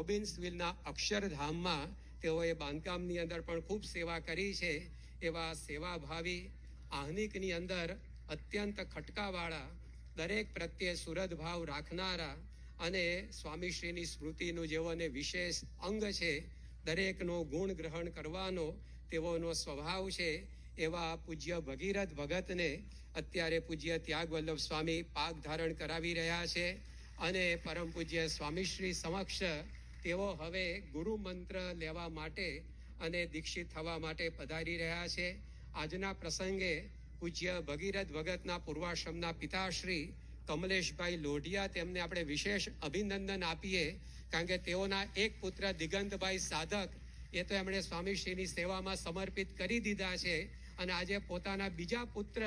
રોબિન્સવિલના અક્ષરધામમાં તેઓએ બાંધકામની અંદર પણ ખૂબ સેવા કરી છે. એવા સેવાભાવી આહનિકની અંદર અત્યંત ખટકાવાળા, દરેક પ્રત્યે સુરદ ભાવ રાખનારા અને સ્વામીશ્રીની સ્મૃતિનું જેઓને વિશેષ અંગ છે, દરેકનો ગુણ ગ્રહણ કરવાનો તેઓનો સ્વભાવ છે. એવા પૂજ્ય ભગીરથ ભગતને અત્યારે પૂજ્ય ત્યાગ વલ્લભ સ્વામી પાક ધારણ કરાવી રહ્યા છે અને પરમ પૂજ્ય સ્વામીશ્રી સમક્ષ તેઓ હવે ગુરુ મંત્ર લેવા માટે અને દીક્ષિત થવા માટે પધારી રહ્યા છે. આજના પ્રસંગે પૂજ્ય ભગીરથ ભગતના પૂર્વાશ્રમના પિતાશ્રી કમલેશભાઈ લોઢિયા તેમને આપણે વિશેષ અભિનંદન આપીએ, કારણ કે તેઓના એક પુત્ર દિગંતભાઈ સાધક એ તો એમણે સ્વામીશ્રીની સેવામાં સમર્પિત કરી દીધા છે. અને આજે પોતાના બીજા પુત્ર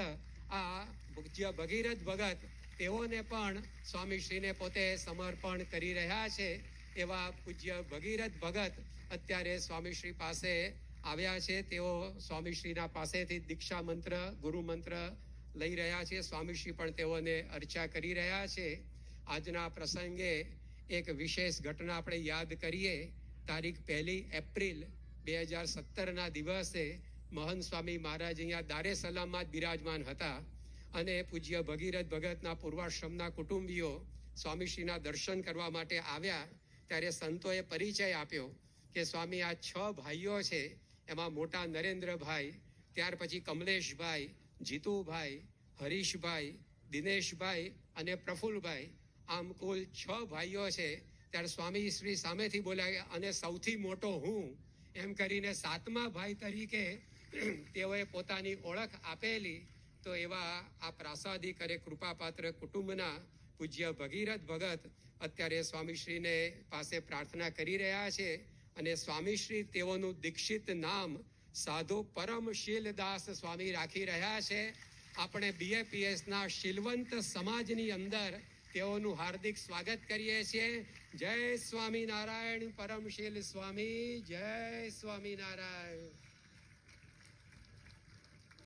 આ પૂજ્ય ભગીરથ ભગત તેઓને પણ સ્વામીશ્રીને પોતે સમર્પણ કરી રહ્યા છે. એવા પૂજ્ય ભગીરથ ભગત અત્યારે સ્વામીશ્રી પાસે આવ્યા છે. તેઓ સ્વામીશ્રીના પાસેથી દીક્ષા મંત્ર, ગુરુ મંત્ર લઈ રહ્યા છે. સ્વામીશ્રી પણ તેઓને અર્ચા કરી રહ્યા છે. આજના પ્રસંગે એક વિશેષ ઘટના આપણે યાદ કરીએ. તારીખ પહેલી એપ્રિલ બે હજાર સત્તરના દિવસે મહંત સ્વામી મહારાજ અહીંયા દારે બિરાજમાન હતા અને પૂજ્ય ભગીરથ ભગતના પૂર્વાશ્રમના કુટુંબીઓ સ્વામીશ્રીના દર્શન કરવા માટે આવ્યા. ત્યારે સંતોએ પરિચય આપ્યો કે સ્વામી, આ છ ભાઈઓ છે, એમાં મોટા નરેન્દ્રભાઈ, ત્યાર પછી કમલેશભાઈ, જીતુભાઈ, હરીશભાઈ, દિનેશભાઈ અને પ્રફુલ્લભાઈ આમ કુલ છ ભાઈઓ છે. ત્યારે સ્વામી શ્રી સામેથી બોલ્યા, અને સૌથી મોટો હું. એમ કરીને સાતમા ભાઈ તરીકે તેઓએ પોતાની ઓળખ આપેલી. તો એવા આ પ્રાસાદિક અને કૃપાપાત્ર કુટુંબના પૂજ્ય ભગીરથ ભગત અત્યારે સ્વામીશ્રીને પાસે પ્રાર્થના કરી રહ્યા છે અને સ્વામીશ્રી તેઓનું દીક્ષિત નામ સાધુ પરમશીલ દાસ સ્વામી રાખી રહ્યા છે. આપણે બીએપીએસના શીલવંત સમાજની અંદર તેઓનું હાર્દિક સ્વાગત કરીએ છીએ. જય સ્વામિનારાયણ, પરમશીલ સ્વામી, જય સ્વામિનારાયણ.